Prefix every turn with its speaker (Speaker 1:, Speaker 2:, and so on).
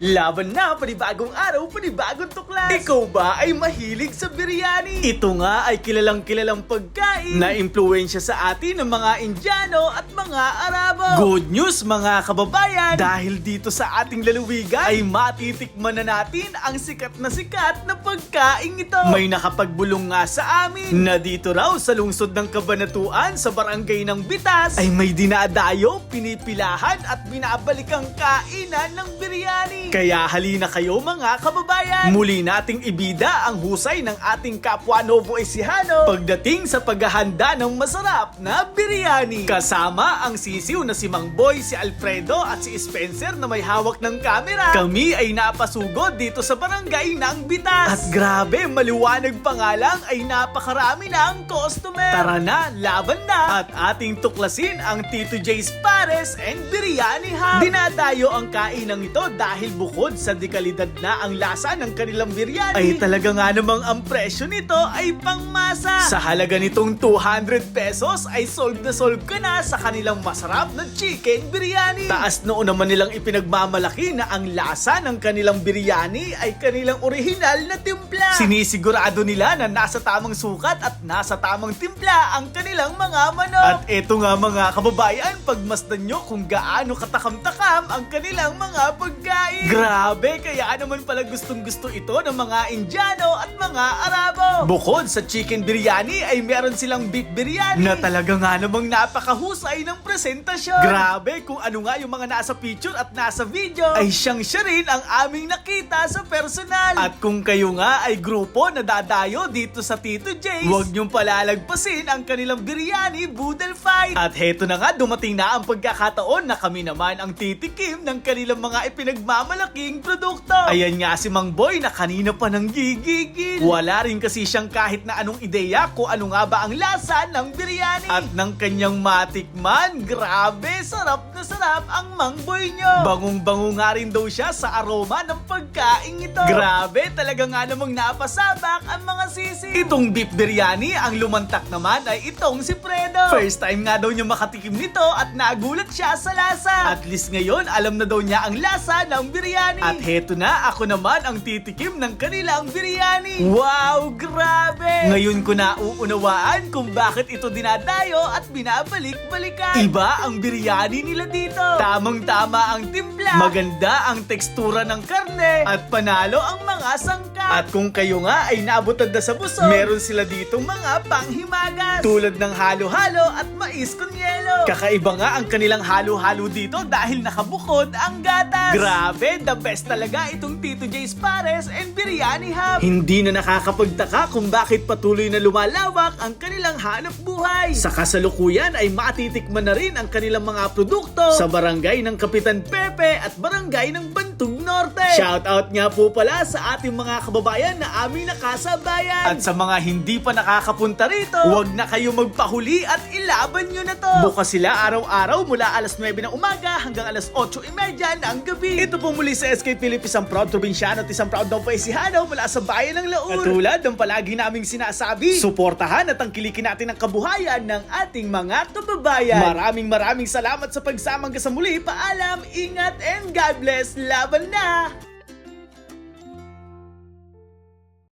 Speaker 1: Laban na, panibagong araw, panibagong tuklas. Ikaw ba ay mahilig sa biryani? Ito nga ay kilalang kilalang pagkain na impluensya sa atin ng mga Indiano at mga Arabo. Good news mga kababayan! Dahil dito sa ating lalawigan ay matitikman na natin ang sikat na sikat na pagkain ito. May nakapagbulong nga sa amin na dito raw sa lungsod ng Kabanatuan sa barangay ng Bitas ay may dinadayo, pinipilahan at binabalik ang kainan ng biryani. Kaya halina kayo mga kababayan. Muli nating ibida ang husay ng ating kapwa Novo Ecijano pagdating sa paghahanda ng masarap na biryani. Kasama ang sisiw na si Mang Boy, si Alfredo at si Spencer na may hawak ng kamera. Kami ay napasugod dito sa barangay ng Bitas. At grabe, maliwanag pa nga lang ay napakarami na ang customer. Tara na, laban na! At ating tuklasin ang Tito J's Pares and Biryani Hub. Dinadayo ang kainang ito dahil bukod sa dekalidad na ang lasa ng kanilang biryani, ay talaga nga namang ang presyo nito ay pangmasa. Sa halaga nitong 200 pesos ay solve na solve ka na sa kanilang masarap na chicken biryani. Taas noon naman nilang ipinagmamalaki na ang lasa ng kanilang biryani ay kanilang orihinal na timpla. Sinisigurado nila na nasa tamang sukat at nasa tamang timpla ang kanilang mga manok. At eto nga mga kababayan, pagmasdan nyo kung gaano katakam-takam ang kanilang mga pagkain. Grabe, kaya naman pala gustong gusto ito ng mga Indiano at mga Arabo. Bukod sa chicken biryani ay meron silang beef biryani na talaga nga namang napakahusay ng presentasyon. Grabe, kung ano nga yung mga nasa picture at nasa video ay siyang siya rin ang aming nakita sa personal. At kung kayo nga ay grupo na dadayo dito sa Tito J's, huwag niyong palalagpasin ang kanilang biryani Boodle Fight. At heto na nga, dumating na ang pagkakataon na kami naman ang titikim ng kanilang mga ipinagmamalaking produkto. Ayan nga si Mang Boy na kanina pa nang gigigil. Wala rin kasi siyang kahit na anong ideya kung ano nga ba ang lasa ng biryani. At ng kanyang matikman, grabe, sarap sarap ang Mang Boy nyo. Bangong-bango nga rin daw siya sa aroma ng pagkain ito. Grabe, talaga nga namang napasabak ang mga sisi. Itong beef biryani, ang lumantak naman ay itong si Fredo. First time nga daw niya makatikim nito at nagulat siya sa lasa. At least ngayon, alam na daw niya ang lasa ng biryani. At heto na, ako naman ang titikim ng kanilang biryani. Wow, grabe! Ngayon ko na uunawaan kung bakit ito dinadayo at binabalik-balikan. Iba ang biryani nila dito. Tamang-tama ang timpla. Maganda ang tekstura ng karne. At panalo ang mga sangka. At kung kayo nga ay naabutad na sa busog, meron sila dito mga panghimagas. Tulad ng halo-halo at mais con yelo. Kakaiba nga ang kanilang halo-halo dito dahil nakabukod ang gatas. Grabe, the best talaga itong Tito J's Pares and Biryani Hub. Hindi na nakakapagtaka kung bakit patuloy na lumalawak ang kanilang hanap buhay. Sa kasalukuyan ay matitikman na rin ang kanilang mga produkto sa barangay ng Kapitan Pepe at barangay ng Bantug Norte. Shoutout nga po pala sa ating mga kababayan na aming nakasabayan. At sa mga hindi pa nakakapunta rito, huwag na kayo magpahuli at ilaban nyo na to. Bukas sila araw-araw mula alas 9 ng umaga hanggang alas 8.30 ng gabi. Ito po muli sa SK Philippines, isang proud probinsyano at isang proud daw paisihano mula sa bayan ng Laur. At tulad ng palagi naming sinasabi, suportahan at tangkilikin natin ang kabuhayan ng ating mga kababayan. Maraming maraming salamat sa pagsamang ka sa muli. Paalam, ingat, and God bless. Laban na!